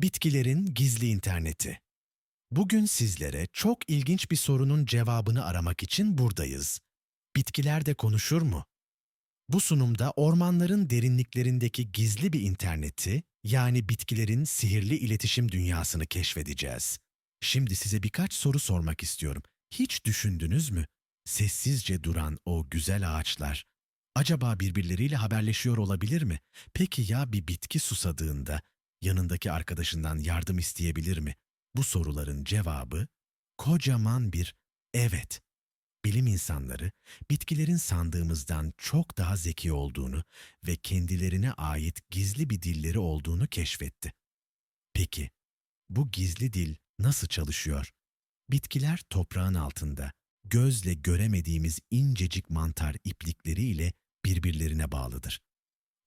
Bitkilerin gizli interneti. Bugün sizlere çok ilginç bir sorunun cevabını aramak için buradayız. Bitkiler de konuşur mu? Bu sunumda ormanların derinliklerindeki gizli bir interneti, yani bitkilerin sihirli iletişim dünyasını keşfedeceğiz. Şimdi size birkaç soru sormak istiyorum. Hiç düşündünüz mü? Sessizce duran o güzel ağaçlar, acaba birbirleriyle haberleşiyor olabilir mi? Peki ya bir bitki susadığında yanındaki arkadaşından yardım isteyebilir mi? Bu soruların cevabı kocaman bir evet. Bilim insanları bitkilerin sandığımızdan çok daha zeki olduğunu ve kendilerine ait gizli bir dilleri olduğunu keşfetti. Peki bu gizli dil nasıl çalışıyor? Bitkiler toprağın altında gözle göremediğimiz incecik mantar iplikleriyle birbirlerine bağlıdır.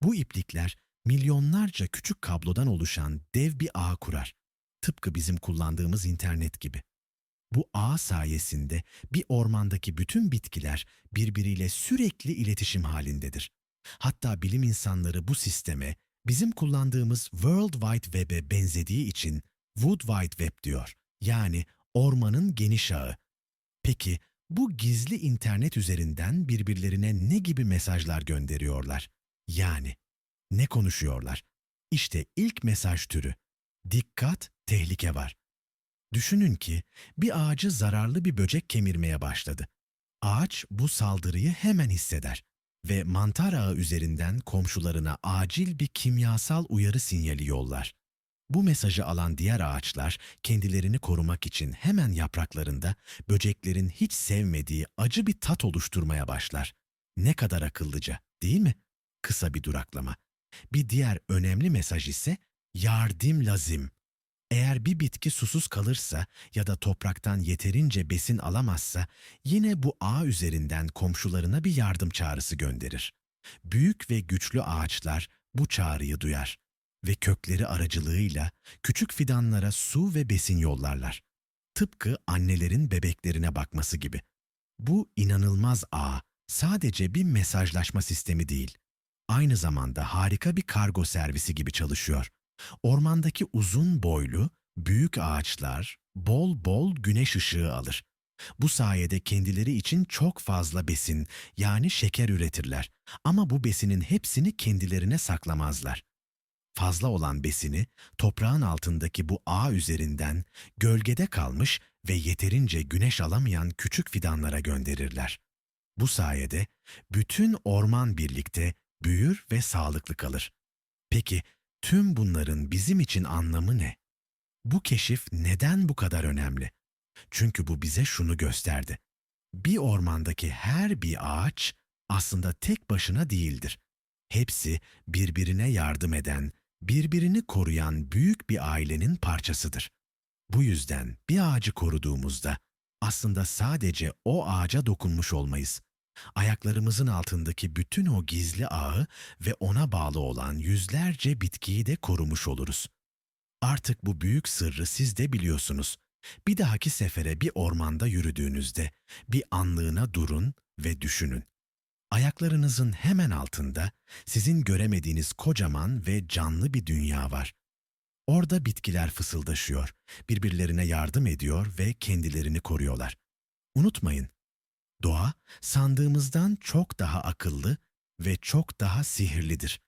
Bu iplikler milyonlarca küçük kablodan oluşan dev bir ağ kurar. Tıpkı bizim kullandığımız internet gibi. Bu ağ sayesinde bir ormandaki bütün bitkiler birbiriyle sürekli iletişim halindedir. Hatta bilim insanları bu sisteme bizim kullandığımız World Wide Web'e benzediği için Wood Wide Web diyor. Yani ormanın geniş ağı. Peki bu gizli internet üzerinden birbirlerine ne gibi mesajlar gönderiyorlar? Yani ne konuşuyorlar? İşte ilk mesaj türü. Dikkat, tehlike var. Düşünün ki bir ağacı zararlı bir böcek kemirmeye başladı. Ağaç bu saldırıyı hemen hisseder ve mantar ağı üzerinden komşularına acil bir kimyasal uyarı sinyali yollar. Bu mesajı alan diğer ağaçlar kendilerini korumak için hemen yapraklarında böceklerin hiç sevmediği acı bir tat oluşturmaya başlar. Ne kadar akıllıca, değil mi? Kısa bir duraklama. Bir diğer önemli mesaj ise yardım lazım. Eğer bir bitki susuz kalırsa ya da topraktan yeterince besin alamazsa yine bu ağ üzerinden komşularına bir yardım çağrısı gönderir. Büyük ve güçlü ağaçlar bu çağrıyı duyar ve kökleri aracılığıyla küçük fidanlara su ve besin yollarlar. Tıpkı annelerin bebeklerine bakması gibi. Bu inanılmaz ağ sadece bir mesajlaşma sistemi değil, aynı zamanda harika bir kargo servisi gibi çalışıyor. Ormandaki uzun boylu, büyük ağaçlar bol bol güneş ışığı alır. Bu sayede kendileri için çok fazla besin yani şeker üretirler. Ama bu besinin hepsini kendilerine saklamazlar. Fazla olan besini toprağın altındaki bu ağ üzerinden gölgede kalmış ve yeterince güneş alamayan küçük fidanlara gönderirler. Bu sayede bütün orman birlikte büyür ve sağlıklı kalır. Peki tüm bunların bizim için anlamı ne? Bu keşif neden bu kadar önemli? Çünkü bu bize şunu gösterdi. Bir ormandaki her bir ağaç aslında tek başına değildir. Hepsi birbirine yardım eden, birbirini koruyan büyük bir ailenin parçasıdır. Bu yüzden bir ağacı koruduğumuzda aslında sadece o ağaca dokunmuş olmayız. Ayaklarımızın altındaki bütün o gizli ağı ve ona bağlı olan yüzlerce bitkiyi de korumuş oluruz. Artık bu büyük sırrı siz de biliyorsunuz. Bir dahaki sefere bir ormanda yürüdüğünüzde bir anlığına durun ve düşünün. Ayaklarınızın hemen altında sizin göremediğiniz kocaman ve canlı bir dünya var. Orada bitkiler fısıldaşıyor, birbirlerine yardım ediyor ve kendilerini koruyorlar. Unutmayın, doğa sandığımızdan çok daha akıllı ve çok daha sihirlidir.